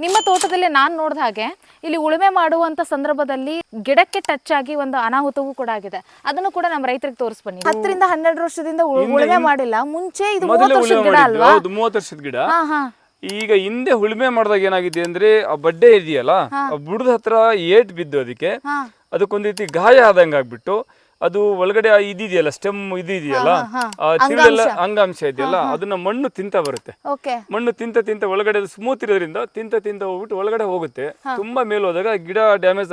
ನಿಮ್ಮ ತೋಟದಲ್ಲಿ ನಾನು ನೋಡಿದ ಹಾಗೆ ಇಲ್ಲಿ ಉಳುಮೆ ಮಾಡುವಂತ ಸಂದರ್ಭದಲ್ಲಿ ಗಿಡಕ್ಕೆ ಟಚ್ ಆಗಿ ಒಂದು ಅನಾಹುತವೂ ಕೂಡ ಆಗಿದೆ. ಅದನ್ನು ಕೂಡ ನಮ್ಮ ರೈತರಿಗೆ ತೋರಿಸ್ಬನ್ನಿ. ಹತ್ತರಿಂದ ಹನ್ನೆರಡು ವರ್ಷದಿಂದ ಉಳು- ಉಳುಮೆ ಮಾಡಿಲ್ಲ. ಮುಂಚೆ ಇದು ಮೊದಲೇ ಮೂವತ್ತು ವರ್ಷದ ಗಿಡ ಅಲ್ವಾ? ಹೌದು ಮೂವತ್ತು ವರ್ಷದ ಗಿಡ. ಹಾ ಹಾ. ಈಗ ಹಿಂದೆ ಉಳುಮೆ ಮಾಡಿದಾಗ ಏನಾಗಿದೆ ಅಂದ್ರೆ ಆ ಬಡ್ಡೆ ಇದೆಯಲ್ಲ ಆ ಬುಡದ ಹತ್ರ ಏಟ್ ಬಿದ್ದು ಅದಕ್ಕೆ ಹಾ. ಅದಕ್ಕೊಂದ್ ರೀತಿ ಗಾಯ ಆದಂಗ ಆಗ್ಬಿಟ್ಟು ಅದು ಒಳಗಡೆ ಆ ಇದಿದೆಯಲ್ಲ ಸ್ಟೆಮ್ ಇದು ಇದೆಯಲ್ಲ ಆ ತಿರುಳೆಲ್ಲ ಅಂಗಾಂಶ. ಇದೆಯಲ್ಲ ಅದನ್ನ ಮಣ್ಣು ತಿಂತ ಬರುತ್ತೆ. ಓಕೆ. ಮಣ್ಣು ತಿಂತ ತಿಂತ ಒಳಗಡೆ ಸ್ಮೂತ್ ಇರೋದ್ರಿಂದ ತಿಂತ ತಿಂತ ಹೋಗ್ಬಿಟ್ಟು ಒಳಗಡೆ ಹೋಗುತ್ತೆ. ತುಂಬಾ ಮೇಲೆ ಹೋದಾಗ ಗಿಡ ಡ್ಯಾಮೇಜ್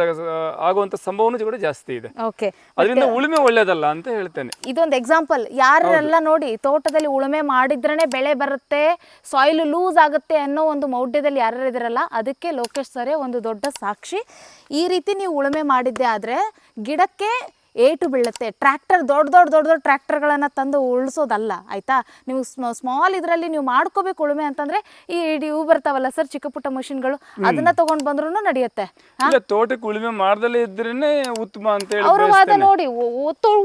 ಆಗುವಂತ ಸಂಭವನೂ ಕೂಡ ಜಾಸ್ತಿ ಇದೆ. ಓಕೆ. ಅದರಿಂದ ಉಳುಮೆ ಒಳ್ಳೇದಲ್ಲ ಅಂತ ಹೇಳ್ತೇನೆ. ಇದೊಂದು ಎಕ್ಸಾಂಪಲ್ ಯಾರೆಲ್ಲ ನೋಡಿ ತೋಟದಲ್ಲಿ ಉಳುಮೆ ಮಾಡಿದ್ರೇ ಬೆಳೆ ಬರುತ್ತೆ ಸಾಯಿಲ್ ಲೂಸ್ ಆಗುತ್ತೆ ಅನ್ನೋ ಒಂದು ಮೌಢ್ಯದಲ್ಲಿ ಯಾರು ಇದಿರಲ್ಲ ಅದಕ್ಕೆ ಲೋಕೇಶ್ ಸರೇ ಒಂದು ದೊಡ್ಡ ಸಾಕ್ಷಿ. ಈ ರೀತಿ ನೀವು ಉಳುಮೆ ಮಾಡಿದ್ದೆ ಆದ್ರೆ ಗಿಡಕ್ಕೆ ಏಟು ಬೀಳುತ್ತೆ. ಟ್ರ್ಯಾಕ್ಟರ್ ದೊಡ್ಡ ದೊಡ್ಡ ದೊಡ್ಡ ದೊಡ್ಡ ಟ್ರ್ಯಾಕ್ಟರ್ಗಳನ್ನು ತಂದು ಉಳಿಸೋದಲ್ಲ ಆಯಿತಾ? ನೀವು ಸ್ಮಾಲ್ ಇದರಲ್ಲಿ ನೀವು ಮಾಡ್ಕೋಬೇಕು ಉಳುಮೆ ಅಂತಂದ್ರೆ ಈ ಇಡಿ ಇವು ಬರ್ತಾವಲ್ಲ ಸರ್ ಚಿಕ್ಕ ಪುಟ್ಟ ಮಷಿನ್ಗಳು? ಅದನ್ನ ತಗೊಂಡ್ ಬಂದ್ರೂ ನಡೆಯುತ್ತೆ. ತೋಟಕ್ಕೆ ಉಳುಮೆ ಮಾಡ್ದಲೇ ಇದ್ರೇನೆ ಉತ್ತಮ ಅಂತ ಹೇಳಿ ಅವರು ವಾದ. ನೋಡಿ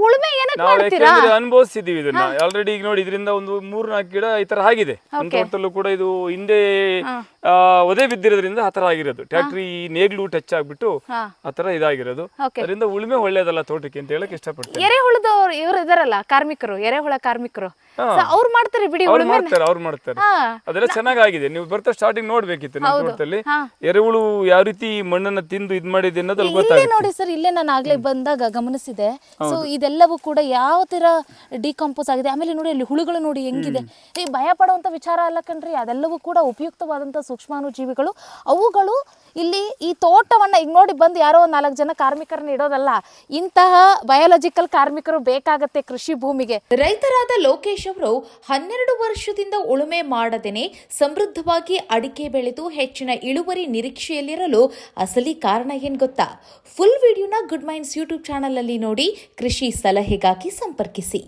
ಉಳುಮೆ ಏನಕ್ಕೆ ಮಾಡ್ತೀರಾ? ಅನುಭವಿಸಿದೀವಿ ಇದನ್ನ. ಆಲ್ರೆಡಿ ಈಗ ನೋಡಿ ಇದರಿಂದ ಒಂದು ಮೂರ್ ನಾಲ್ಕು ಗಿಡ ಈ ತರ ಆಗಿದೆ. ನಮ್ಮ ತೋಟದಲ್ಲೂ ಕೂಡ ಇದು ಹಿಂದೆ ಒದೆ ಬಿದ್ದಿರೋದ್ರಿಂದ ಆ ತರ ಆಗಿರೋದು. ಟ್ಯಾಕ್ಟ್ರಿ ನೇಗ್ಲು ಟಚ್ ಆಗ್ಬಿಟ್ಟು ಆತರ ಆ ತರ ಇದಾಗಿರೋದು. ಅದರಿಂದ ಉಳುಮೆ ಒಳ್ಳೇದಲ್ಲ ತೋಟಕ್ಕೆ ಅಂತ ಹೇಳಕ್ ಇಷ್ಟಪಡ್ತೀನಿ. ಎರೆಹುಳದವ್ರು ಇವ್ರು ಇದಾರಲ್ಲ ಕಾರ್ಮಿಕರು ಎರೆಹುಳ ಕಾರ್ಮಿಕರು. ಅವ್ರು ಮಾಡ್ತಾರೆ ಬಿಡಿ ಅವ್ರು ಮಾಡ್ತಾರೆ ಅವ್ರು ಮಾಡ್ತಾರೆ. ಅದೆಲ್ಲ ಚೆನ್ನಾಗಾಗಿದೆ. ನೀವು ಬರ್ತಾ ಸ್ಟಾರ್ಟಿಂಗ್ ನೋಡ್ಬೇಕಿತ್ತು ನಮ್ಮ ತೋಟದಲ್ಲಿ. ಎರೆಹುಳು ಯಾವ ರೀತಿ ಮಣ್ಣನ್ನ ತಿಂದು ಇದ್ ಮಾಡಿದೆ ಅನ್ನೋದು ಇಲ್ಲೇ ನೋಡಿ ಸರ್ ಇಲ್ಲೇ ನಾನು ಆಗ್ಲೇ ಬಂದಾಗ ಗಮನಿಸಿದೆ. ಸೊ ಇದೆಲ್ಲವೂ ಕೂಡ ಯಾವ ತರ ಡಿಕಂಪೋಸ್ ಆಗಿದೆ. ಆಮೇಲೆ ನೋಡಿ ಅಲ್ಲಿ ಹುಳುಗಳು ನೋಡಿ ಹೆಂಗಿದೆ. ಈ ಭಯ ಪಡುವಂತ ವಿಚಾರ ಅಲ್ಲ ಕಣ್ರಿ. ಅದೆಲ್ಲವೂ ಕೂಡ ಉಪಯುಕ್ತವಾದಂತ ಸೂಕ್ಷ್ಮಾಣುಜೀವಿಗಳು. ಅವುಗಳು ಇಲ್ಲಿ ಈ ತೋಟವನ್ನ ಈಗ ನೋಡಿ ಬಂದು ಯಾರೋ ಒಂದ್ ನಾಲ್ಕು ಜನ ಕಾರ್ಮಿಕರನ್ನ ಇಡೋದಲ್ಲ ಇಂತಹ ಬಯಾಲಜಿಕಲ್ ಕಾರ್ಮಿಕರು ಬೇಕಾಗತ್ತೆ ಕೃಷಿ ಭೂಮಿಗೆ. ರೈತರಾದ ಲೋಕೇಶ್ ಅವರು ಹನ್ನೆರಡು ವರ್ಷದಿಂದ ಉಳುಮೆ ಮಾಡದೇನೆ ಸಮೃದ್ಧವಾಗಿ ಅಡಿಕೆ ಬೆಳೆದು ಹೆಚ್ಚಿನ ಇಳುವರಿ ನಿರೀಕ್ಷೆಯಲ್ಲಿರಲು ಅಸಲಿ ಕಾರಣ ಏನ್ ಗೊತ್ತಾ? ಫುಲ್ ವಿಡಿಯೋನ ಗುಡ್ ಮೈಂಡ್ಸ್ ಯೂಟ್ಯೂಬ್ ಚಾನಲ್ ಅಲ್ಲಿ ನೋಡಿ ಕೃಷಿ ಸಲಹೆಗಾಗಿ ಸಂಪರ್ಕಿಸಿ.